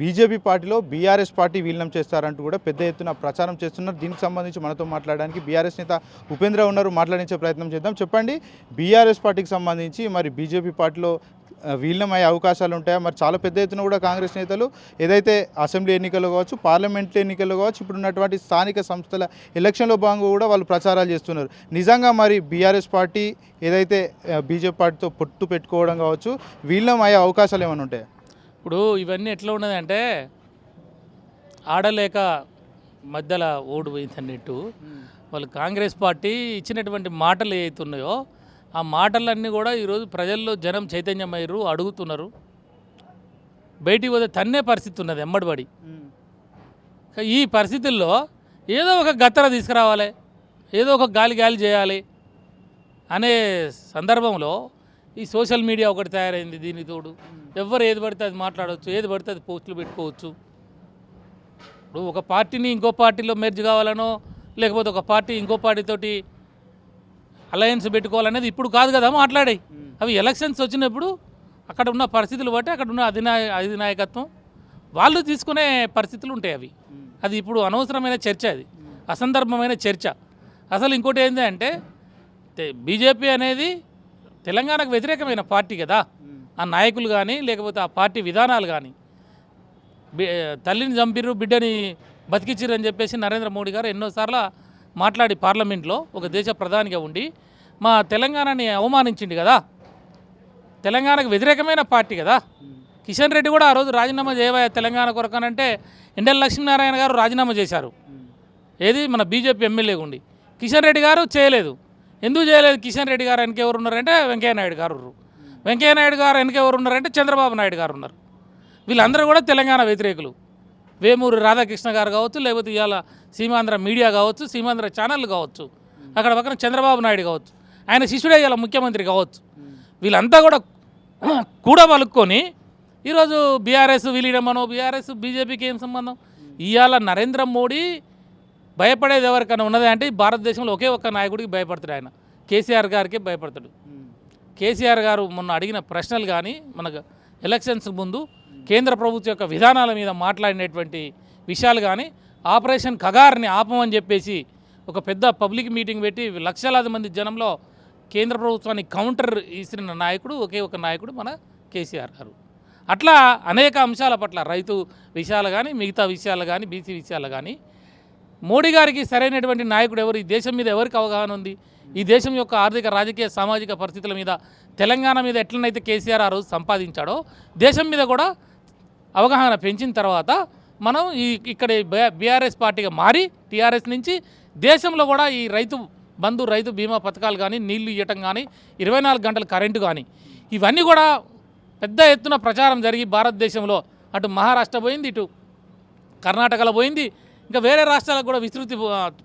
BJP పార్టీలో BRS party విలీనం చేస్తారంటూ కూడా పెద్ద ఎత్తున ప్రచారం చేస్తున్నారు. దీనికి సంబంధించి మనతో మాట్లాడడానికి బీఆర్ఎస్ నేత ఉపేంద్ర ఉన్నారు. మాట్లాడించే ప్రయత్నం చేద్దాం. చెప్పండి బీఆర్ఎస్ పార్టీకి సంబంధించి మరి బీజేపీ పార్టీలో విలీనం అయ్యే అవకాశాలు ఉంటాయా? మరి చాలా పెద్ద ఎత్తున కూడా కాంగ్రెస్ నేతలు ఏదైతే అసెంబ్లీ ఎన్నికలు కావచ్చు పార్లమెంట్ ఎన్నికలు కావచ్చు ఇప్పుడు ఉన్నటువంటి స్థానిక సంస్థల ఎలక్షన్లో భాగంగా కూడా వాళ్ళు ప్రచారాలు చేస్తున్నారు. నిజంగా మరి బీఆర్ఎస్ పార్టీ ఏదైతే బీజేపీ పార్టీతో పొట్టు పెట్టుకోవడం కావచ్చు విలీనం అయ్యే అవకాశాలు ఏమైనా ఉంటాయా? ఇప్పుడు ఇవన్నీ ఎట్లా ఉన్నదంటే ఆడలేక మధ్యలో ఓడి పోయిందన్నట్టు. వాళ్ళు కాంగ్రెస్ పార్టీ ఇచ్చినటువంటి మాటలు ఏవైతే ఉన్నాయో ఆ మాటలన్నీ కూడా ఈరోజు ప్రజల్లో జనం చైతన్యమయ్యారు అడుగుతున్నారు. బయటికి పోతే తన్నే పరిస్థితి ఉన్నది ఎమ్మడిబడి ఈ పరిస్థితుల్లో ఏదో ఒక గత్తర తీసుకురావాలి ఏదో ఒక గాలి గాలి చేయాలి అనే సందర్భంలో ఈ సోషల్ మీడియా ఒకటి తయారైంది దీనికి తోడు ఎవరు ఏది పడితే అది మాట్లాడవచ్చు ఏది పడితే అది పోస్టులు పెట్టుకోవచ్చు. ఇప్పుడు ఒక పార్టీని ఇంకో పార్టీలో మెర్జ్ కావాలనో లేకపోతే ఒక పార్టీ ఇంకో పార్టీతోటి అలయన్స్ పెట్టుకోవాలనేది ఇప్పుడు కాదు కదా మాట్లాడే. అవి ఎలక్షన్స్ వచ్చినప్పుడు అక్కడ ఉన్న పరిస్థితులు బట్టి అక్కడ ఉన్న అధినాయ అధినాయకత్వం వాళ్ళు తీసుకునే పరిస్థితులు ఉంటాయి అవి. అది ఇప్పుడు అనవసరమైన చర్చ అది. అసందర్భమైన చర్చ. అసలు ఇంకోటి ఏంటి అంటే బీజేపీ అనేది తెలంగాణకు వ్యతిరేకమైన పార్టీ కదా. ఆ నాయకులు కానీ లేకపోతే ఆ పార్టీ విధానాలు కానీ తల్లిని చంపిర్రు బిడ్డని బతికిచ్చిర్రు అని చెప్పేసి నరేంద్ర మోడీ గారు ఎన్నోసార్లు మాట్లాడి పార్లమెంట్లో ఒక దేశ ప్రధానిగా ఉండి మా తెలంగాణని అవమానించిండు కదా. తెలంగాణకు వ్యతిరేకమైన పార్టీ కదా. కిషన్ రెడ్డి కూడా ఆ రోజు రాజీనామా చేయబోయే తెలంగాణ కొరకనంటే ఎండల లక్ష్మీనారాయణ గారు రాజీనామా చేశారు. ఏది? మన బీజేపీ ఎమ్మెల్యే ఉండి. కిషన్ రెడ్డి గారు చేయలేదు. ఎందుకు చేయలేదు? కిషన్ రెడ్డి గారు వెనక ఎవరు ఉన్నారంటే వెంకయ్య నాయుడు గారు వెంకయ్య నాయుడు గారు వెనక ఎవరు ఉన్నారంటే చంద్రబాబు నాయుడు గారు ఉన్నారు. వీళ్ళందరూ కూడా తెలంగాణ వ్యతిరేకులు. వేమూరి రాధాకృష్ణ గారు కావచ్చు లేకపోతే ఇవాళ సీమాంధ్ర మీడియా కావచ్చు సీమాంధ్ర ఛానల్ కావచ్చు అక్కడ పక్కన చంద్రబాబు నాయుడు కావచ్చు ఆయన శిష్యుడే ఇవాళ ముఖ్యమంత్రి కావచ్చు. వీళ్ళంతా కూడా కూడా పలుక్కొని ఈరోజు బీఆర్ఎస్ విలీనమనో బీఆర్ఎస్ బీజేపీకి ఏం సంబంధం? ఇవాళ నరేంద్ర మోడీ భయపడేది ఎవరికైనా ఉన్నది అంటే భారతదేశంలో ఒకే ఒక్క నాయకుడికి భయపడతాడు ఆయన. కేసీఆర్ గారికి భయపడతాడు. కేసీఆర్ గారు మొన్న అడిగిన ప్రశ్నలు కానీ మనకు ఎలక్షన్స్ ముందు కేంద్ర ప్రభుత్వం యొక్క విధానాల మీద మాట్లాడినటువంటి విషయాలు కానీ ఆపరేషన్ కగార్ని ఆపమని చెప్పేసి ఒక పెద్ద పబ్లిక్ మీటింగ్ పెట్టి లక్షలాది మంది జనంలో కేంద్ర ప్రభుత్వాన్ని కౌంటర్ ఇస్తున్న నాయకుడు ఒకే ఒక నాయకుడు మన కేసీఆర్ గారు. అట్లా అనేక అంశాల పట్ల రైతు విషయాలు కానీ మిగతా విషయాలు కానీ బీసీ విషయాలు కానీ మోడీ గారికి సరైనటువంటి నాయకుడు ఎవరు? ఈ దేశం మీద ఎవరికి అవగాహన ఉంది? ఈ దేశం యొక్క ఆర్థిక రాజకీయ సామాజిక పరిస్థితుల మీద తెలంగాణ మీద ఎట్లనైతే కేసీఆర్ ఆ రోజు సంపాదించాడో దేశం మీద కూడా అవగాహన పెంచిన తర్వాత మనం ఈ ఇక్కడ బీఆర్ఎస్ పార్టీగా మారి టీఆర్ఎస్ నుంచి దేశంలో కూడా ఈ రైతు బంధు రైతు బీమా పథకాలు కానీ నీళ్ళు ఇవ్వటం కానీ ఇరవై నాలుగు గంటల కరెంటు కానీ ఇవన్నీ కూడా పెద్ద ఎత్తున ప్రచారం జరిగి భారతదేశంలో అటు మహారాష్ట్ర పోయింది ఇటు కర్ణాటకలో పోయింది ఇంకా వేరే రాష్ట్రాలకు కూడా విస్తృతి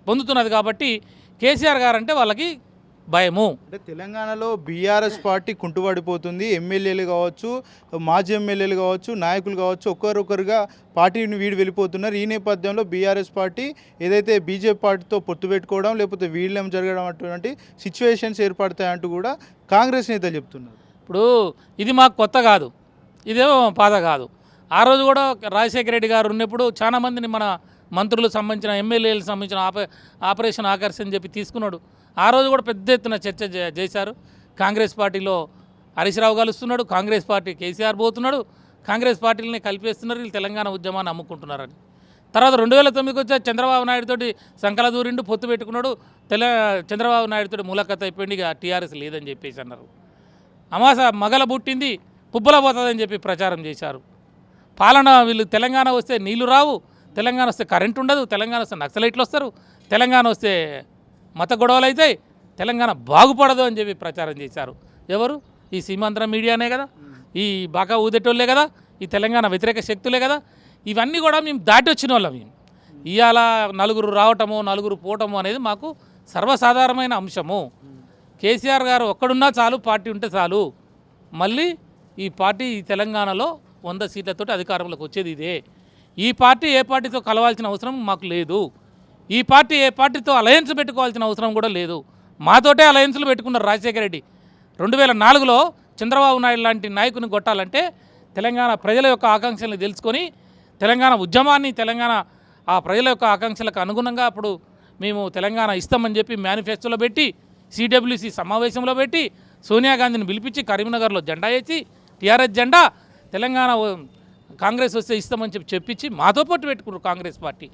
పొందుతున్నది కాబట్టి కేసీఆర్ గారు అంటే వాళ్ళకి భయము. అంటే తెలంగాణలో బీఆర్ఎస్ పార్టీ కుంటుపడిపోతుంది. ఎమ్మెల్యేలు కావచ్చు మాజీ ఎమ్మెల్యేలు కావచ్చు నాయకులు కావచ్చు ఒక్కరొకరుగా పార్టీని వీడి వెళ్ళిపోతున్నారు. ఈ నేపథ్యంలో బీఆర్ఎస్ పార్టీ ఏదైతే బీజేపీ పార్టీతో పొత్తు పెట్టుకోవడం లేకపోతే వీళ్ళం జరగడం అటువంటి సిచ్యువేషన్స్ ఏర్పడతాయంటూ కూడా కాంగ్రెస్ నేతలు చెప్తున్నారు. ఇప్పుడు ఇది మాకు కొత్త కాదు. ఇదేమో పాత కాదు. ఆ రోజు కూడా రాజశేఖర రెడ్డి గారు ఉన్నప్పుడు చాలా మందిని మన మంత్రులకు సంబంధించిన ఎమ్మెల్యేలకు సంబంధించిన ఆప ఆపరేషన్ ఆకర్షణ చెప్పి తీసుకున్నాడు. ఆ రోజు కూడా పెద్ద ఎత్తున చర్చ చేశారు. కాంగ్రెస్ పార్టీలో హరీష్ రావు కలుస్తున్నాడు కాంగ్రెస్ పార్టీ కేసీఆర్ పోతున్నాడు కాంగ్రెస్ పార్టీలని కలిపేస్తున్నారు వీళ్ళు తెలంగాణ ఉద్యమాన్ని అమ్ముకుంటున్నారని. తర్వాత రెండు వేల తొమ్మిదికి వచ్చే చంద్రబాబు నాయుడుతోటి సంకల దూరిండు పొత్తు పెట్టుకున్నాడు తెల చంద్రబాబు నాయుడుతోటి మూలకత అయిపోయింది ఇక టీఆర్ఎస్ లేదని చెప్పేసి అన్నారు. అమాస మగల పుట్టింది పుబ్బల పోతుందని చెప్పి ప్రచారం చేశారు. పాలన వీళ్ళు తెలంగాణ వస్తే నీళ్ళు రావు తెలంగాణ వస్తే కరెంట్ ఉండదు తెలంగాణ వస్తే నక్సలైట్లు వస్తారు తెలంగాణ వస్తే మత గొడవలు అవుతాయి తెలంగాణ బాగుపడదు అని చెప్పి ప్రచారం చేశారు. ఎవరు? ఈ సీమాంధ్ర మీడియానే కదా ఈ బాగా ఊదేటోళ్ళే కదా ఈ తెలంగాణ వ్యతిరేక శక్తులే కదా. ఇవన్నీ కూడా మేము దాటి వచ్చిన వాళ్ళం మేము. ఇవాళ నలుగురు రావటము నలుగురు పోవటము అనేది మాకు సర్వసాధారణమైన అంశము. కేసీఆర్ గారు ఒక్కడున్నా చాలు పార్టీ ఉంటే చాలు. మళ్ళీ ఈ పార్టీ ఈ తెలంగాణలో వంద సీట్లతోటి అధికారంలోకి వచ్చేది ఇదే. ఈ పార్టీ ఏ పార్టీతో కలవాల్సిన అవసరం మాకు లేదు. ఈ పార్టీ ఏ పార్టీతో అలయన్స్ పెట్టుకోవాల్సిన అవసరం కూడా లేదు. మాతోటే అలయన్స్లు పెట్టుకున్నారు రాజశేఖర రెడ్డి రెండు వేల నాలుగులో చంద్రబాబు నాయుడు లాంటి నాయకుని కొట్టాలంటే తెలంగాణ ప్రజల యొక్క ఆకాంక్షలను తెలుసుకొని తెలంగాణ ఉద్యమాన్ని తెలంగాణ ఆ ప్రజల యొక్క ఆకాంక్షలకు అనుగుణంగా అప్పుడు మేము తెలంగాణ ఇస్తామని చెప్పి మేనిఫెస్టోలో పెట్టి సిడబ్ల్యూసి సమావేశంలో పెట్టి సోనియా గాంధీని పిలిపించి కరీంనగర్లో జెండా వేసి టీఆర్ఎస్ జెండా తెలంగాణ కాంగ్రెస్ వస్తే ఇస్తామని చెప్పి చెప్పించి మాతో పట్టు పెట్టుకున్నారు కాంగ్రెస్ పార్టీ.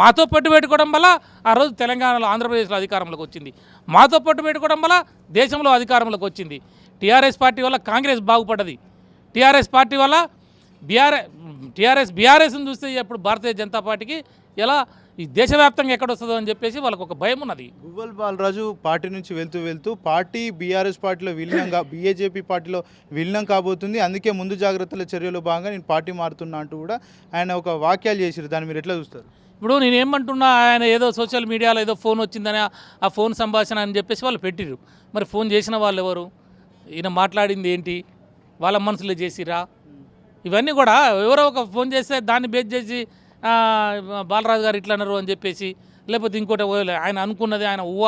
మాతో పట్టు పెట్టుకోవడం వల్ల ఆ రోజు తెలంగాణలో ఆంధ్రప్రదేశ్లో అధికారంలోకి వచ్చింది. మాతో పట్టు పెట్టుకోవడం వల్ల దేశంలో అధికారంలోకి వచ్చింది. టీఆర్ఎస్ పార్టీ వల్ల కాంగ్రెస్ బాగుపడ్డది. టీఆర్ఎస్ పార్టీ వల్ల బీఆర్ఎస్ టీఆర్ఎస్ బీఆర్ఎస్ని చూస్తే ఇప్పుడు భారతీయ జనతా పార్టీకి ఎలా ఈ దేశవ్యాప్తంగా ఎక్కడ వస్తుందో అని చెప్పేసి వాళ్ళకు ఒక భయం ఉన్నది. గువ్వల్ బాలరాజు పార్టీ నుంచి వెళ్తూ వెళ్తూ పార్టీ బీఆర్ఎస్ పార్టీలో విలీనంగా బీఏజేపీ పార్టీలో విలీనం కాబోతుంది. అందుకే ముందు జాగ్రత్తల చర్యలో భాగంగా నేను పార్టీ మారుతున్నా అంటూ కూడా ఆయన ఒక వాక్యాలు చేసిరు దాన్ని మీరు ఎట్లా చూస్తారు? ఇప్పుడు నేను ఏమంటున్నా ఆయన ఏదో సోషల్ మీడియాలో ఏదో ఫోన్ వచ్చిందని ఆ- ఫోన్ సంభాషణ అని చెప్పేసి వాళ్ళు పెట్టిర్రు. మరి ఫోన్ చేసిన వాళ్ళు ఎవరు? ఈయన మాట్లాడింది ఏంటి? వాళ్ళ మనసులో చేసిరా ఇవన్నీ కూడా ఎవరో ఒక ఫోన్ చేస్తే దాన్ని బేస్ చేసి బాలరాజు గారు ఇట్లా అన్నారు అని చెప్పేసి లేకపోతే ఇంకోటి ఓ- ఆయన అనుకున్నది ఆయన ఉవ్వ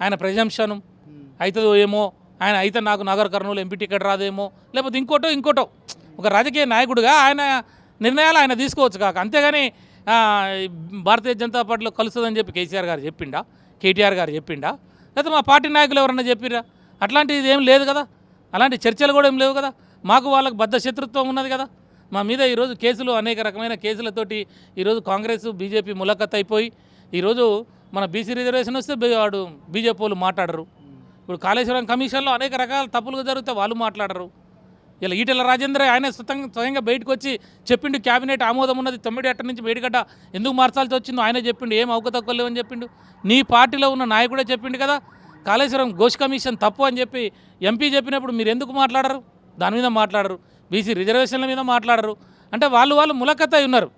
ఆయన ప్రజంశనం అవుతుందో ఏమో ఆయన అయితే నాకు నగర కర్నూలు ఎంపీ టికెట్ రాదేమో లేకపోతే ఇంకోటో ఇంకోటో. ఒక రాజకీయ నాయకుడిగా ఆయన నిర్ణయాలు ఆయన తీసుకోవచ్చు కాక. అంతేగాని భారతీయ జనతా పార్టీలో కలుస్తుందని చెప్పి కేసీఆర్ గారు చెప్పిండా కేటీఆర్ గారు చెప్పిండా లేకపోతే మా పార్టీ నాయకులు ఎవరన్నా చెప్పిరా అట్లాంటిది ఏం లేదు కదా. అలాంటి చర్చలు కూడా ఏం లేవు కదా. మాకు వాళ్ళకి బద్ధ శత్రుత్వం ఉన్నది కదా. మా మీద ఈరోజు కేసులు అనేక రకమైన కేసులతోటి ఈరోజు కాంగ్రెస్ బీజేపీ ములాఖత్ అయిపోయి ఈరోజు మన బీసీ రిజర్వేషన్ వస్తే వాడు బీజేపీ వాళ్ళు మాట్లాడరు. ఇప్పుడు కాళేశ్వరం కమిషన్లో అనేక రకాల తప్పులు జరిగితే వాళ్ళు మాట్లాడరు. ఇలా ఈటెల రాజేంద్ర ఆయన స్వతంగా స్వయంగా బయటకు వచ్చి చెప్పిండు క్యాబినెట్ ఆమోదం ఉన్నది తొమ్మిది అట్ట నుంచి మేడిగడ్డ ఎందుకు మార్చాల్సి వచ్చిందో ఆయన చెప్పిండు ఏం అవకతక్కువ చెప్పిండు. నీ పార్టీలో ఉన్న నాయకుడే చెప్పిండు కదా కాళేశ్వరం ఘోష్ కమిషన్ తప్పు అని చెప్పి ఎంపీ చెప్పినప్పుడు మీరు ఎందుకు మాట్లాడరు? దాని మీద మాట్లాడరు. బీసీ రిజర్వేషన్ల మీద మాట్లాడరు. అంటే వాళ్ళు వాళ్ళు ములకత్ ఉన్నారు.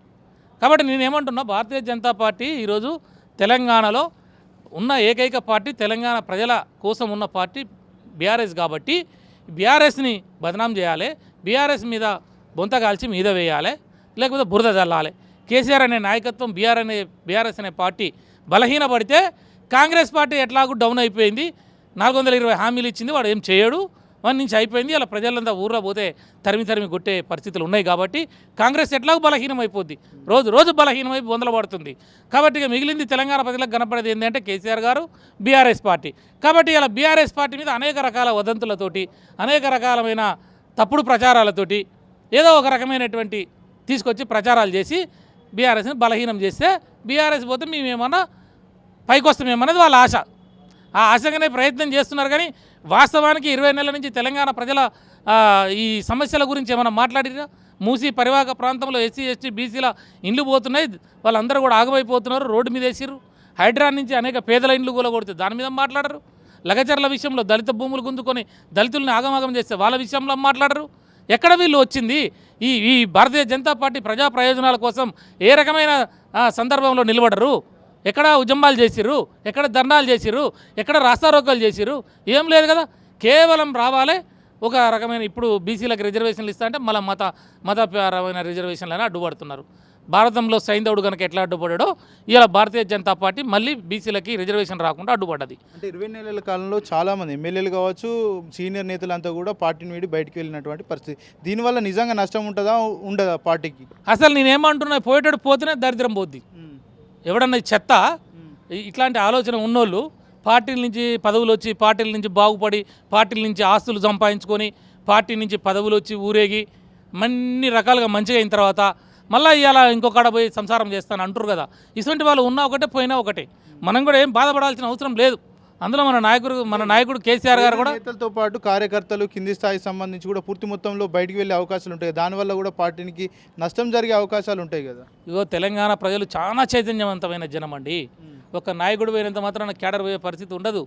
కాబట్టి నేనేమంటున్నా భారతీయ జనతా పార్టీ ఈరోజు తెలంగాణలో ఉన్న ఏకైక పార్టీ తెలంగాణ ప్రజల కోసం ఉన్న పార్టీ బీఆర్ఎస్ కాబట్టి బీఆర్ఎస్ని బదనాం చేయాలి బీఆర్ఎస్ మీద బొంత కాల్చి మీద వేయాలి లేకపోతే బురద జల్లాలి. కేసీఆర్ అనే నాయకత్వం బీఆర్ అనే బీఆర్ఎస్ అనే పార్టీ బలహీనపడితే కాంగ్రెస్ పార్టీ ఎట్లాగూ డౌన్ అయిపోయింది. నాలుగు వందల ఇరవై హామీలు ఇచ్చింది వాడు ఏం చేయడు. వన్ నుంచి అయిపోయింది. అలా ప్రజలంతా ఊర్లో పోతే తరిమి తరిమి కొట్టే పరిస్థితులు ఉన్నాయి కాబట్టి కాంగ్రెస్ ఎట్లాగో బలహీనం అయిపోద్ది రోజు రోజు బలహీనమై బొందలు పడుతుంది. కాబట్టి ఇక మిగిలింది తెలంగాణ ప్రజలకు కనపడేది ఏంటంటే కేసీఆర్ గారు బీఆర్ఎస్ పార్టీ. కాబట్టి ఇలా బీఆర్ఎస్ పార్టీ మీద అనేక రకాల వదంతులతోటి అనేక రకాలమైన తప్పుడు ప్రచారాలతోటి ఏదో ఒక రకమైనటువంటి తీసుకొచ్చి ప్రచారాలు చేసి బీఆర్ఎస్ని బలహీనం చేస్తే బీఆర్ఎస్ పోతే మేమేమన్నా పైకి వస్తామేమన్నది వాళ్ళ ఆశ. ఆ ఆశగానే ప్రయత్నం చేస్తున్నారు కానీ వాస్తవానికి ఇరవై నెలల నుంచి తెలంగాణ ప్రజల ఈ సమస్యల గురించి ఏమైనా మాట్లాడినా మూసి పరివాహక ప్రాంతంలో ఎస్సీ ఎస్టీ బీసీల ఇండ్లు పోతున్నాయి. వాళ్ళందరూ కూడా ఆగమైపోతున్నారు. రోడ్డు మీద వేసిర్రు. హైడ్రా నుంచి అనేక పేదల ఇండ్లు కూడా దాని మీద మాట్లాడరు. లగచర్ల విషయంలో దళిత భూములు గుంజుకొని దళితుల్ని ఆగమాగం చేస్తే వాళ్ళ విషయంలో మాట్లాడరు. ఎక్కడ వీళ్ళు వచ్చింది? ఈ ఈ భారతీయ జనతా పార్టీ ప్రజా ప్రయోజనాల కోసం ఏ రకమైన సందర్భంలో నిలబడరు? ఎక్కడ ఉద్యమాలు చేసిర్రు? ఎక్కడ ధర్నాలు చేసిర్రు? ఎక్కడ రాస్తారోకాలు చేసిర్రు? ఏం లేదు కదా? కేవలం రావాలి. ఒక రకమైన ఇప్పుడు బీసీలకు రిజర్వేషన్లు ఇస్తా అంటే మళ్ళీ మత మతపరమైన రిజర్వేషన్లను అడ్డుపడుతున్నారు. భారతంలో సైంధవుడు కనుక ఎట్లా అడ్డుపడాడో ఇలా భారతీయ జనతా పార్టీ మళ్ళీ బీసీలకి రిజర్వేషన్ రాకుండా అడ్డుపడ్డది. అంటే ఇరవై నెలల కాలంలో చాలామంది ఎమ్మెల్యేలు కావచ్చు సీనియర్ నేతలంతా కూడా పార్టీని వీడి బయటికి వెళ్ళినటువంటి పరిస్థితి. దీనివల్ల నిజంగా నష్టం ఉంటుందా ఉండదా పార్టీకి? అసలు నేనేమంటున్నా పోయేటట్టు పోతేనే దరిద్రం పోద్ది. ఎవడన్నా చెత్త ఇట్లాంటి ఆలోచన ఉన్నోళ్ళు పార్టీల నుంచి పదవులు వచ్చి పార్టీల నుంచి బాగుపడి పార్టీల నుంచి ఆస్తులు సంపాదించుకొని పార్టీ నుంచి పదవులు వచ్చి ఊరేగి అన్ని రకాలుగా మంచిగా అయిన తర్వాత మళ్ళీ ఇవాళ ఇంకొకడ పోయి సంసారం చేస్తాను అంటారు కదా. ఇటువంటి వాళ్ళు ఉన్నా ఒకటే పోయినా ఒకటే. మనం కూడా ఏం బాధపడాల్సిన అవసరం లేదు. అందులో మన నాయకుడు మన నాయకుడు కేసీఆర్ గారు కూడా నేతలతో పాటు కార్యకర్తలు కింది స్థాయికి సంబంధించి కూడా పూర్తి మొత్తంలో బయటికి వెళ్ళే అవకాశాలు ఉంటాయి దానివల్ల కూడా పార్టీకి నష్టం జరిగే అవకాశాలు ఉంటాయి కదా. ఇగో తెలంగాణ ప్రజలు చాలా చైతన్యవంతమైన జనం అండి. ఒక నాయకుడు పోయినంత మాత్రాన కేడర్ పోయే పరిస్థితి ఉండదు.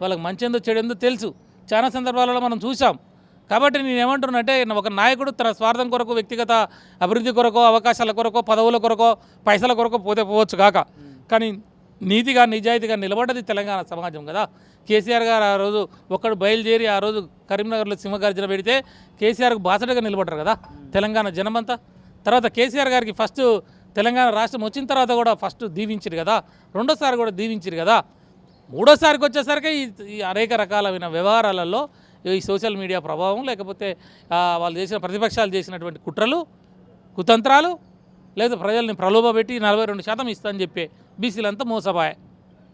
వాళ్ళకి మంచేందో చెడేందో తెలుసు. చాలా సందర్భాలలో మనం చూసాం కాబట్టి నేను ఏమంటున్నానంటే ఒక నాయకుడు తన స్వార్థం కొరకు వ్యక్తిగత అభివృద్ధి కొరకో అవకాశాల కొరకో పదవుల కొరకో పైసల కొరకో పోతే పోవచ్చు కాక. కానీ నీతిగా నిజాయితీగా నిలబడ్డది తెలంగాణ సమాజం కదా. కేసీఆర్ గారు ఆ రోజు ఒక్కడు బయలుదేరి ఆ రోజు కరీంనగర్లో సింహగర్జన పెడితే కేసీఆర్కు బాసటగా నిలబడ్డారు కదా తెలంగాణ జనమంతా. తర్వాత కేసీఆర్ గారికి ఫస్ట్ తెలంగాణ రాష్ట్రం వచ్చిన తర్వాత కూడా ఫస్ట్ దీవించారు కదా. రెండోసారి కూడా దీవించారు కదా. మూడోసారికి వచ్చేసరికి ఈ అనేక రకాలైన వ్యవహారాలలో ఈ సోషల్ మీడియా ప్రభావం లేకపోతే వాళ్ళు చేసిన ప్రతిపక్షాలు చేసినటువంటి కుట్రలు కుతంత్రాలు లేదా ప్రజల్ని ప్రలోభ పెట్టి నలభై రెండు శాతం ఇస్తా అని చెప్పే బీసీలంతా మోసపాయ.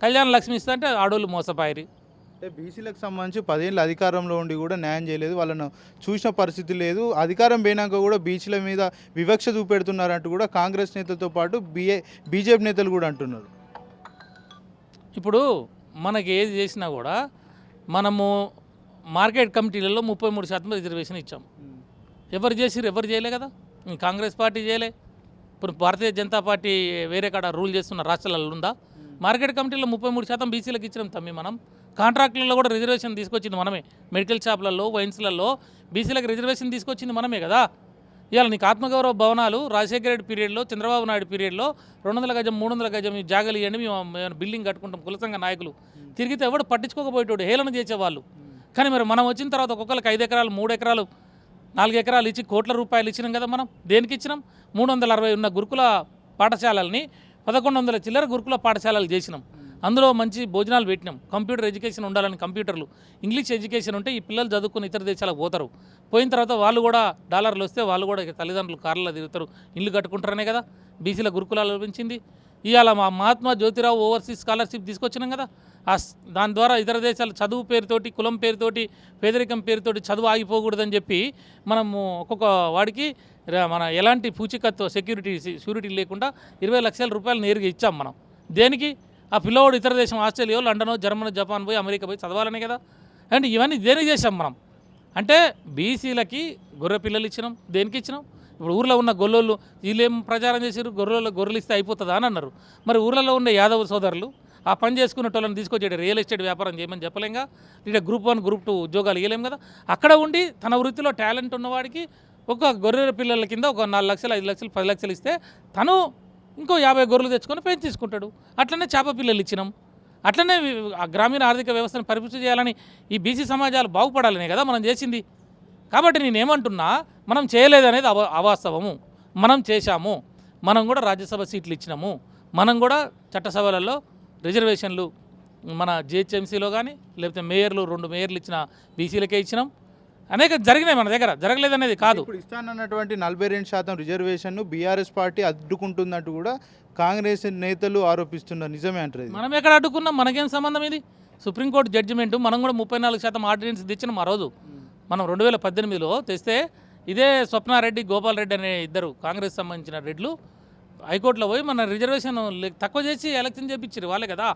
కళ్యాణ లక్ష్మి ఇస్తా అంటే ఆడోళ్ళు మోసపాయరి. అంటే బీసీలకు సంబంధించి పదేళ్ళు అధికారంలో ఉండి కూడా న్యాయం చేయలేదు. వాళ్ళను చూసిన పరిస్థితి లేదు. అధికారం పోయినాక కూడా బీచ్ల మీద వివక్ష చూపెడుతున్నారంటూ కూడా కాంగ్రెస్ నేతలతో పాటు బిఏ బీజేపీ నేతలు కూడా అంటున్నారు. ఇప్పుడు మనకి ఏది చేసినా కూడా మనము మార్కెట్ కమిటీలలో ముప్పై మూడు శాతం రిజర్వేషన్ ఇచ్చాం. ఎవరు చేసిరు ఎవరు చేయలే కదా? కాంగ్రెస్ పార్టీ చేయలే. ఇప్పుడు భారతీయ జనతా పార్టీ వేరే కాడ రూల్ చేస్తున్న రాష్ట్రాలలో ఉందా? మార్కెట్ కమిటీలో ముప్పై మూడు శాతం బీసీలకు ఇచ్చినాం తమ్మి మనం. కాంట్రాక్టులలో కూడా రిజర్వేషన్ తీసుకొచ్చింది మనమే. మెడికల్ షాపులలో వైన్స్లలో బీసీలకు రిజర్వేషన్ తీసుకొచ్చింది మనమే కదా. ఇవాళ నీకు ఆత్మగౌరవ భవనాలు రాజశేఖర రెడ్డి పీరియడ్లో చంద్రబాబు నాయుడు పీరియడ్లో రెండు వందల గజం మూడు వందల గజం జాగలు ఇవ్వండి మేము మేము బిల్డింగ్ కట్టుకుంటాం కులసంగ నాయకులు. తిరిగితే ఎవడు పట్టించుకోకపోయేటోడు హేళన చేసేవాళ్ళు. కానీ మరి మనం వచ్చిన తర్వాత ఒక్కొక్కరికి ఐదు ఎకరాలు మూడు ఎకరాలు నాలుగు ఎకరాలు ఇచ్చి కోట్ల రూపాయలు ఇచ్చినాం కదా మనం. దేనికి ఇచ్చినాం? మూడు వందల అరవై ఉన్న గురుకుల పాఠశాలల్ని పదకొండు వందల చిల్లర గురుకుల పాఠశాలలు చేసినాం. అందులో మంచి భోజనాలు పెట్టినాం. కంప్యూటర్ ఎడ్యుకేషన్ ఉండాలని కంప్యూటర్లు. ఇంగ్లీష్ ఎడ్యుకేషన్ ఉంటే ఈ పిల్లలు చదువుకుని ఇతర దేశాలకు పోతారు. పోయిన తర్వాత వాళ్ళు కూడా డాలర్లు వస్తే వాళ్ళు కూడా తల్లిదండ్రులు కార్లలో తిరుగుతారు. ఇల్లు కట్టుకుంటారనే కదా. బీసీల గురుకులాలు పెంచింది ఇవాళ మా మహాత్మా జ్యోతిరావు ఓవర్సీస్ స్కాలర్షిప్ తీసుకొచ్చినాం కదా. దాని ద్వారా ఇతర దేశాలు చదువు పేరుతోటి కులం పేరుతోటి పేదరికం పేరుతోటి చదువు ఆగిపోకూడదని చెప్పి మనము ఒక్కొక్క వాడికి మన ఎలాంటి పూచికత్వ సెక్యూరిటీ షూరిటీ లేకుండా ఇరవై లక్షల రూపాయలు నేరుగా ఇచ్చాం మనం. దేనికి? ఆ పిల్లవాడు ఇతర దేశం ఆస్ట్రేలియా లండన్ జర్మనీ జపాన్ పోయి అమెరికా పోయి చదవాలనే కదా. అండ్ ఇవన్నీ దేనికి చేసాం మనం? అంటే బీసీలకి గొర్రె పిల్లలు ఇచ్చినాం. దేనికి ఇచ్చినాం? ఇప్పుడు ఊర్లో ఉన్న గొల్లోళ్ళు వీళ్ళేం ప్రచారం చేశారు గొర్రెలు గొర్రెలు ఇస్తే అయిపోతుందా అని అన్నారు. మరి ఊర్లలో ఉన్న యాదవ సోదరులు ఆ పని చేసుకున్న వాళ్ళని రియల్ ఎస్టేట్ వ్యాపారం చేయమని చెప్పలేంగా. లేదా గ్రూప్ వన్ గ్రూప్ టూ ఉద్యోగాలు ఇవ్వలేం కదా. అక్కడ ఉండి తన వృత్తిలో టాలెంట్ ఉన్నవాడికి ఒక గొర్రెల పిల్లల కింద ఒక నాలుగు లక్షలు ఐదు లక్షలు పది లక్షలు ఇస్తే తను ఇంకో యాభై గొర్రెలు తెచ్చుకొని పెంచేసుకుంటాడు అట్లనే చేప పిల్లలు ఇచ్చినాం. అట్లనే ఆ గ్రామీణ ఆర్థిక వ్యవస్థను పరిపుష్టి చేయాలని ఈ బీసీ సమాజాలు బాగుపడాలనే కదా మనం చేసింది. కాబట్టి నేనేమంటున్నా మనం చేయలేదనేది అవ అవాస్తవము. మనం చేశాము. మనం కూడా రాజ్యసభ సీట్లు ఇచ్చినాము. మనం కూడా చట్టసభలలో రిజర్వేషన్లు మన జిహెచ్ఎంసీలో కానీ లేకపోతే మేయర్లు రెండు మేయర్లు ఇచ్చిన బీసీలకే ఇచ్చినాం. అనేక జరిగినాయి మన దగ్గర జరగలేదనేది కాదు. ఇప్పుడు ఇస్తానన్నటువంటి నలభై రెండు శాతం రిజర్వేషన్ను బీఆర్ఎస్ పార్టీ అడ్డుకుంటుందంటూ కూడా కాంగ్రెస్ నేతలు ఆరోపిస్తున్నారు నిజమే అంటారు ఇది. మనం ఎక్కడ అడ్డుకున్నాం? మనకేం సంబంధం ఇది? సుప్రీంకోర్టు జడ్జిమెంట్ మనం కూడా ముప్పై నాలుగు శాతం ఆర్డినెన్స్ తెచ్చినాం ఆ రోజు. మనం రెండు వేల పద్దెనిమిదిలో తెస్తే ఇదే స్వప్నారెడ్డి గోపాల్ రెడ్డి అనే ఇద్దరు కాంగ్రెస్ సంబంధించిన రెడ్లు హైకోర్టులో పోయి మన రిజర్వేషన్ తక్కువ చేసి ఎలక్షన్ చేపించారు వాళ్ళే కదా.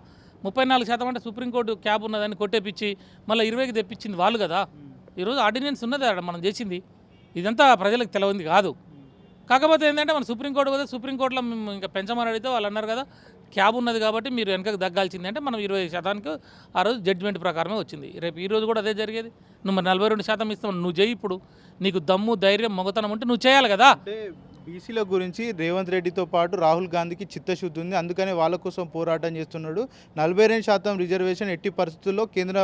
ముప్పై నాలుగు శాతం అంటే సుప్రీంకోర్టు క్యాబ్ ఉన్నదని కొట్టేపించి మళ్ళీ ఇరవైకి తెప్పించింది వాళ్ళు కదా. ఈరోజు ఆర్డినెన్స్ ఉన్నది ఆడ మనం చేసింది. ఇదంతా ప్రజలకు తెలియంది కాదు. కాకపోతే ఏంటంటే మన సుప్రీంకోర్టు పోతే సుప్రీంకోర్టులో మేము ఇంకా పెంచమని అడిగితే వాళ్ళు అన్నారు కదా క్యాబ్ ఉన్నది కాబట్టి మీరు వెనకకు దగ్గాల్సింది అంటే మనం ఇరవై శాతానికి ఆ రోజు జడ్జిమెంట్ ప్రకారమే వచ్చింది. రేపు ఈ రోజు కూడా అదే జరిగేది. నువ్వు మరి నలభై రెండు శాతం ఇస్తావు నువ్వు చేయి ఇప్పుడు. నీకు దమ్ము ధైర్యం మొగతనం ఉంటే నువ్వు చేయాలి కదా. బీసీల గురించి రేవంత్ రెడ్డితో పాటు రాహుల్ గాంధీకి చిత్తశుద్ధి ఉంది. అందుకనే వాళ్ళ కోసం పోరాటం చేస్తున్నాడు. నలభై రెండు శాతం రిజర్వేషన్ ఎట్టి పరిస్థితుల్లో కేంద్ర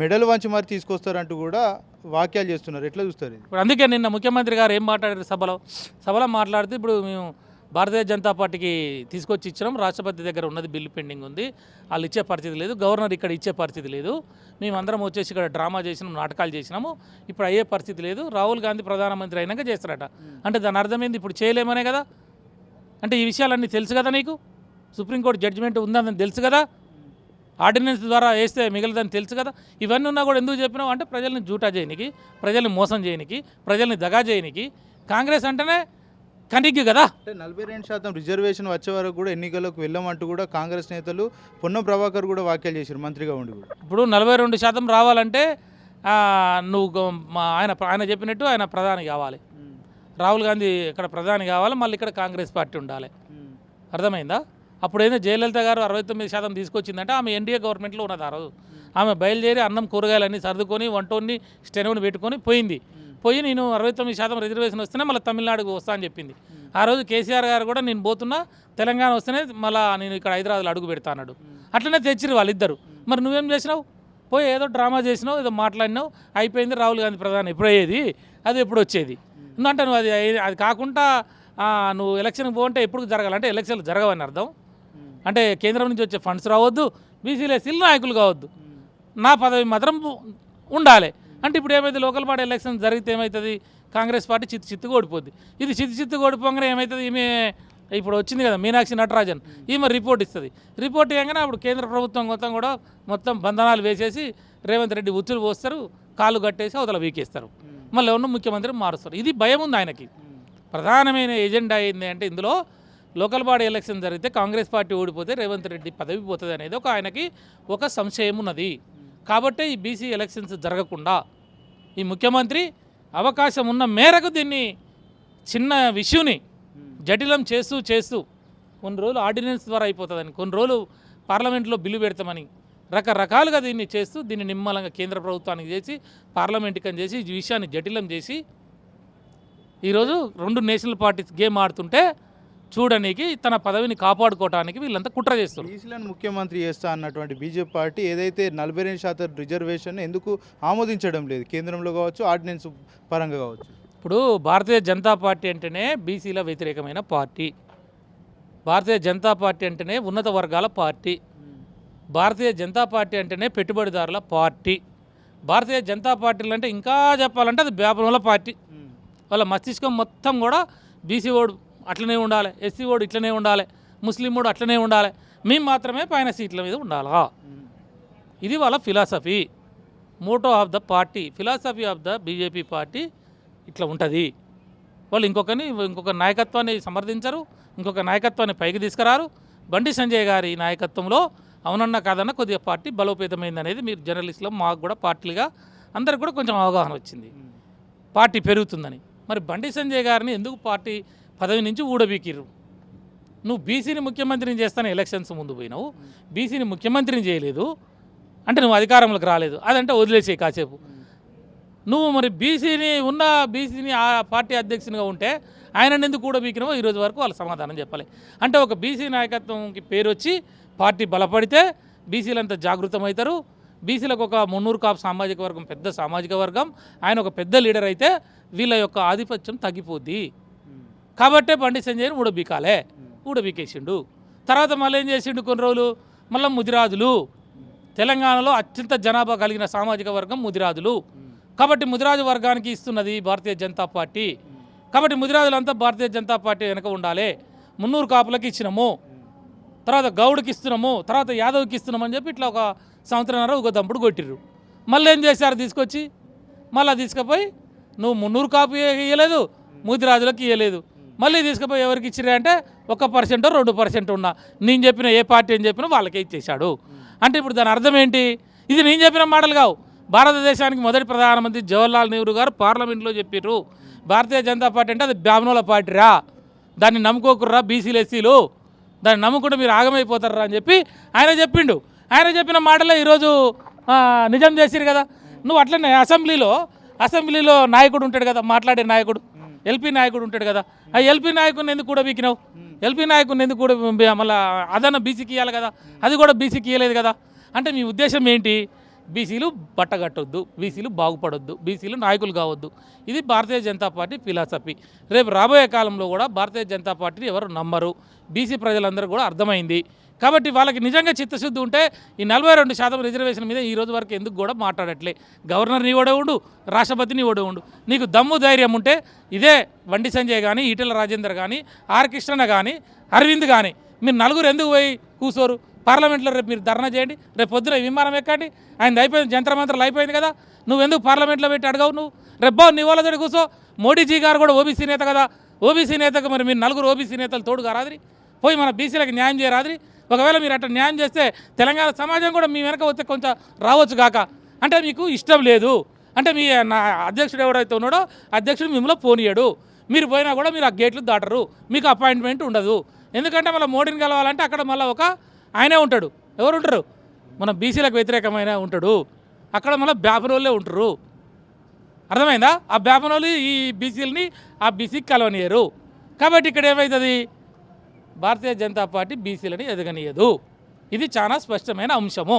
మెడల్ వంచి మరి తీసుకొస్తారంటూ కూడా వాక్యాలు చేస్తున్నారు. ఎట్లా చూస్తారు ఇప్పుడు అందుకే నిన్న ముఖ్యమంత్రి గారు ఏం మాట్లాడారు సభలో? సభలో మాట్లాడితే ఇప్పుడు మేము భారతీయ జనతా పార్టీకి తీసుకొచ్చి ఇచ్చినాం. రాష్ట్రపతి దగ్గర ఉన్నది బిల్లు పెండింగ్ ఉంది. వాళ్ళు ఇచ్చే పరిస్థితి లేదు. గవర్నర్ ఇక్కడ ఇచ్చే పరిస్థితి లేదు. మేమందరం వచ్చేసి ఇక్కడ డ్రామా చేసినాం నాటకాలు చేసినాము. ఇప్పుడు అయ్యే పరిస్థితి లేదు. రాహుల్ గాంధీ ప్రధానమంత్రి అయినాక చేస్తారట అంటే దాని అర్థమైంది ఇప్పుడు చేయలేమనే కదా? అంటే ఈ విషయాలన్నీ తెలుసు కదా నీకు? సుప్రీంకోర్టు జడ్జిమెంట్ ఉందని తెలుసు కదా? ఆర్డినెన్స్ ద్వారా వేస్తే మిగలదని తెలుసు కదా? ఇవన్నీ ఉన్నా కూడా ఎందుకు చెప్పినావు? అంటే ప్రజల్ని జూటా చేయనికి ప్రజల్ని మోసం చేయనికి ప్రజల్ని దగా చేయనికి. కాంగ్రెస్ అంటేనే కనిగ్గు కదా? అంటే నలభై రెండు శాతం రిజర్వేషన్ వచ్చే వరకు కూడా ఎన్నికలకు వెళ్ళమంటూ కూడా కాంగ్రెస్ నేతలు పొన్నం ప్రభాకర్ కూడా వ్యాఖ్యలు చేశారు మంత్రిగా ఉండి కూడా. ఇప్పుడు నలభై రెండు శాతం రావాలంటే నువ్వు ఆయన ఆయన చెప్పినట్టు ఆయన ప్రధాని కావాలి. రాహుల్ గాంధీ ఇక్కడ ప్రధాని కావాలి మళ్ళీ ఇక్కడ కాంగ్రెస్ పార్టీ ఉండాలి. అర్థమైందా? అప్పుడైనా జయలలిత గారు అరవై తొమ్మిది శాతం తీసుకొచ్చిందంటే ఆమె ఎన్డీఏ గవర్నమెంట్లో ఉన్నది ఆ రోజు. ఆమె బయలుదేరి అన్నం కూరగాయలన్నీ సర్దుకొని వంటోన్ని స్టెనోని పెట్టుకొని పోయింది. పోయి నేను అరవై తొమ్మిది శాతం రిజర్వేషన్ వస్తేనే మళ్ళీ తమిళనాడుకు వస్తా అని చెప్పింది. ఆ రోజు కేసీఆర్ గారు కూడా నేను పోతున్నా తెలంగాణ వస్తేనే మళ్ళీ నేను ఇక్కడ హైదరాబాద్లో అడుగు పెడతా అన్నాడు. అట్లనే తెచ్చిరు వాళ్ళిద్దరు. మరి నువ్వేం చేసినావు? పోయి ఏదో డ్రామా చేసినావు ఏదో మాట్లాడినావు అయిపోయింది రాహుల్ గాంధీ ప్రధాని. ఎప్పుడయ్యేది? అది ఎప్పుడు వచ్చేది? అంటే నువ్వు అది అది కాకుండా నువ్వు ఎలక్షన్కి పోంటే ఎప్పుడు జరగాలంటే ఎలక్షన్లు జరగవని అర్థం? అంటే కేంద్రం నుంచి వచ్చే ఫండ్స్ రావద్దు బీసీలు ఎస్సీలు నాయకులు కావద్దు. నా పదవి మాత్రం ఉండాలి. అంటే ఇప్పుడు ఏమైతే లోకల్ పార్టీ ఎలక్షన్ జరిగితే ఏమవుతుంది కాంగ్రెస్ పార్టీ చిత్తు చిత్తుగా ఓడిపోద్ది. ఇది చిత్తు చిత్తుగా ఓడిపోగానే ఏమవుతుంది ఈమె ఇప్పుడు వచ్చింది కదా మీనాక్షి నటరాజన్. ఈమె రిపోర్ట్ ఇస్తుంది. రిపోర్ట్ ఇవ్వగానే అప్పుడు కేంద్ర ప్రభుత్వం మొత్తం కూడా మొత్తం బంధనాలు వేసేసి రేవంత్ రెడ్డి ఉచ్చులు పోస్తారు కాళ్ళు కట్టేసి అవతల వీకేస్తారు. మళ్ళీ ఉన్న ముఖ్యమంత్రి మారుస్తారు. ఇది భయం ఉంది ఆయనకి. ప్రధానమైన ఎజెండా ఏంటి అంటే ఇందులో లోకల్ బాడీ ఎలక్షన్ జరిగితే కాంగ్రెస్ పార్టీ ఓడిపోతే రేవంత్ రెడ్డి పదవి పోతుంది అనేది ఒక ఆయనకి ఒక సంశయం ఉన్నది కాబట్టే ఈ బీసీ ఎలక్షన్స్ జరగకుండా ఈ ముఖ్యమంత్రి అవకాశం ఉన్న మేరకు దీన్ని చిన్న విషయుని జటిలం చేస్తూ చేస్తూ కొన్ని రోజులు ఆర్డినెన్స్ ద్వారా అయిపోతుందని కొన్ని రోజులు పార్లమెంట్లో బిల్లు పెడతామని రకరకాలుగా దీన్ని చేస్తూ దీన్ని నిమ్మలంగా కేంద్ర ప్రభుత్వానికి చేసి పార్లమెంట్కి చేసి ఈ విషయాన్ని జటిలం చేసి ఈరోజు రెండు నేషనల్ పార్టీస్ గేమ్ ఆడుతుంటే చూడడానికి తన పదవిని కాపాడుకోవడానికి వీళ్ళంతా కుట్ర చేస్తారు బీసీలను ముఖ్యమంత్రి చేస్తా అన్నటువంటి బీజేపీ పార్టీ ఏదైతే నలభై రెండు శాతం రిజర్వేషన్ ఎందుకు ఆమోదించడం లేదు కేంద్రంలో కావచ్చు ఆర్డినెన్స్ పరంగా కావచ్చు? ఇప్పుడు భారతీయ జనతా పార్టీ అంటేనే బీసీల వ్యతిరేకమైన పార్టీ. భారతీయ జనతా పార్టీ అంటేనే ఉన్నత వర్గాల పార్టీ. భారతీయ జనతా పార్టీ అంటేనే పెట్టుబడిదారుల పార్టీ. భారతీయ జనతా పార్టీలు అంటే ఇంకా చెప్పాలంటే అది వ్యాపారంలో పార్టీ. వాళ్ళ మస్తిష్కం మొత్తం కూడా బీసీ ఓడు అట్లనే ఉండాలి. ఎస్సీ ఓడు ఇట్లనే ఉండాలి. ముస్లిం ఓడు అట్లనే ఉండాలి. మేము మాత్రమే పైన సీట్ల మీద ఉండాలా? ఇది వాళ్ళ philosophy. Motto of the party philosophy of the BJP party ఇట్లా ఉంటుంది. వాళ్ళు ఇంకొకరిని ఇంకొక నాయకత్వాన్ని సమర్థించరు ఇంకొక నాయకత్వాన్ని పైకి తీసుకురారు. బండి సంజయ్ గారి నాయకత్వంలో అవునన్నా కాదన్నా కొద్దిగా పార్టీ బలోపేతమైంది అనేది మీరు జర్నలిస్టులో మాకు కూడా పార్టీలుగా అందరికి కూడా కొంచెం అవగాహన వచ్చింది. పార్టీ పెరుగుతుందని. మరి బండి సంజయ్ గారిని ఎందుకు పార్టీ పదవి నుంచి ఊడబీకిర్రు. నువ్వు బీసీని ముఖ్యమంత్రిని చేస్తాను ఎలక్షన్స్ ముందు పోయినావు. బీసీని ముఖ్యమంత్రిని చేయలేదు. అంటే నువ్వు అధికారంలోకి రాలేదు. అదంటే వదిలేసేయి కాసేపు. నువ్వు మరి బీసీని ఉన్న బీసీని ఆ పార్టీ అధ్యక్షునిగా ఉంటే ఆయన ఎందుకు కూడా బీకినవో ఈరోజు వరకు వాళ్ళు సమాధానం చెప్పాలి. అంటే ఒక బీసీ నాయకత్వంకి పేరు వచ్చి పార్టీ బలపడితే బీసీలంతా జాగృతమవుతారు. బీసీలకు ఒక మున్నూరు కాపు సామాజిక వర్గం పెద్ద సామాజిక వర్గం. ఆయన ఒక పెద్ద లీడర్ అయితే వీళ్ళ యొక్క ఆధిపత్యం తగ్గిపోద్ది. కాబట్టే బండి సంజయ్ని ఊడబీకాలే. ఊడబీకేసిండు. తర్వాత మళ్ళీ ఏం చేసిండు కొన్ని రోజులు? మళ్ళీ ముదిరాజులు. తెలంగాణలో అత్యంత జనాభా కలిగిన సామాజిక వర్గం ముదిరాజులు. కాబట్టి ముదిరాజు వర్గానికి ఇస్తున్నది భారతీయ జనతా పార్టీ. కాబట్టి ముదిరాజులంతా భారతీయ జనతా పార్టీ వెనక ఉండాలి. మున్నూరు కాపులకి ఇచ్చినాము. తర్వాత గౌడ్కి ఇస్తున్నాము. తర్వాత యాదవ్కి ఇస్తున్నాము అని చెప్పి ఇట్లా ఒక సంవత్సరంన్నర ఒక దంపుడు కొట్టిర్రు. మళ్ళీ ఏం చేశారు తీసుకొచ్చి? మళ్ళీ తీసుకుపోయి నువ్వు మున్నూరు కాపు ఇవ్వలేదు ముదిరాజులకు ఇవ్వలేదు మళ్ళీ తీసుకుపోయి ఎవరికి ఇచ్చిరే అంటే ఒక పర్సెంట్ రెండు పర్సెంట్ ఉన్నా. నేను చెప్పిన ఏ పార్టీ అని చెప్పినా వాళ్ళకే ఇచ్చేశాడు. అంటే ఇప్పుడు దాని అర్థం ఏంటి? ఇది నేను చెప్పిన మాటలు కావు. భారతదేశానికి మొదటి ప్రధానమంత్రి జవహర్లాల్ నెహ్రూ గారు పార్లమెంట్లో చెప్పారు భారతీయ జనతా పార్టీ అంటే అది బ్రాహ్మణుల పార్టీరా? దాన్ని నమ్ముకోకుర్రా బీసీలు ఎస్సీలు? దాన్ని నమ్ముకుంటే మీరు ఆగమైపోతారా అని చెప్పి ఆయన చెప్పిండు. ఆయన చెప్పిన మాటలే ఈరోజు నిజం చేసిరు కదా. నువ్వు అట్లనే అసెంబ్లీలో అసెంబ్లీలో నాయకుడు ఉంటాడు కదా మాట్లాడే నాయకుడు. ఎల్పీ నాయకుడు ఉంటాడు కదా. ఆ ఎల్పీ నాయకుడిని ఎందుకు కూడా బీకినావు ఎల్పీ నాయకుడిని ఎందుకు కూడా మళ్ళీ అదన బీసీకి ఇవ్వాలి కదా. అది కూడా బీసీకి ఇవ్వలేదు కదా. అంటే మీ ఉద్దేశం ఏంటి? బీసీలు బట్టగట్టొద్దు బీసీలు బాగుపడొద్దు బీసీలు నాయకులు కావద్దు. ఇది భారతీయ జనతా పార్టీ ఫిలాసఫీ. రేపు రాబోయే కాలంలో కూడా భారతీయ జనతా పార్టీని ఎవరు నమ్మరు? బీసీ ప్రజలందరూ కూడా అర్థమైంది. కాబట్టి వాళ్ళకి నిజంగా చిత్తశుద్ధి ఉంటే ఈ నలభై రెండు శాతం రిజర్వేషన్ మీద ఈ రోజు వరకు ఎందుకు కూడా మాట్లాడట్లే. గవర్నర్ నీ ఓడే ఉండు రాష్ట్రపతిని ఓడే ఉండు. నీకు దమ్ము ధైర్యం ఉంటే ఇదే బండి సంజయ్ కానీ ఈటెల రాజేందర్ కానీ ఆర్ కృష్ణ కానీ అరవింద్ కానీ మీరు నలుగురు ఎందుకు పోయి కూర్చోరు పార్లమెంట్లో రేపు మీరు ధర్నా చేయండి రేపు పొద్దున విమానం ఎక్కండి ఆయన అయిపోయింది జంత్ర మంత్రాలు అయిపోయింది కదా నువ్వు ఎందుకు పార్లమెంట్లో పెట్టి అడగవు నువ్వు? రేపు నీ వాళ్ళతో కూర్చో మోడీజీ గారు కూడా ఓబీసీ నేత కదా ఓబీసీ నేతకు మరి మీరు నలుగురు ఓబీసీ నేతలు తోడుగా రాదురి. పోయి మన బీసీలకు న్యాయం చేయరాదురి ఒకవేళ మీరు అట్లా న్యాయం చేస్తే తెలంగాణ సమాజం కూడా మీ వెనక వస్తే కొంచెం రావచ్చు కాక. అంటే మీకు ఇష్టం లేదు. అంటే మీ నా అధ్యక్షుడు ఎవడైతే ఉన్నాడో అధ్యక్షుడు మిమ్మల్ని పోనీయడు మీరు పోయినా కూడా మీరు ఆ గేట్లు దాటరు. మీకు అపాయింట్మెంట్ ఉండదు. ఎందుకంటే మళ్ళీ మోడీని కలవాలంటే అక్కడ మళ్ళీ ఒక ఆయనే ఉంటాడు. ఎవరు ఉంటారు? మన బీసీలకు వ్యతిరేకమైన ఉంటాడు. అక్కడ మళ్ళీ బ్యాపనోళ్ళే ఉంటారు. అర్థమైందా? ఆ బ్యాపనోళ్ళు ఈ బీసీలని ఆ బీసీకి కలవనియరు కాబట్టి ఇక్కడ ఏమవుతుంది భారతీయ జనతా పార్టీ బీసీలని ఎదగనీయదు. ఇది చాలా స్పష్టమైన అంశము.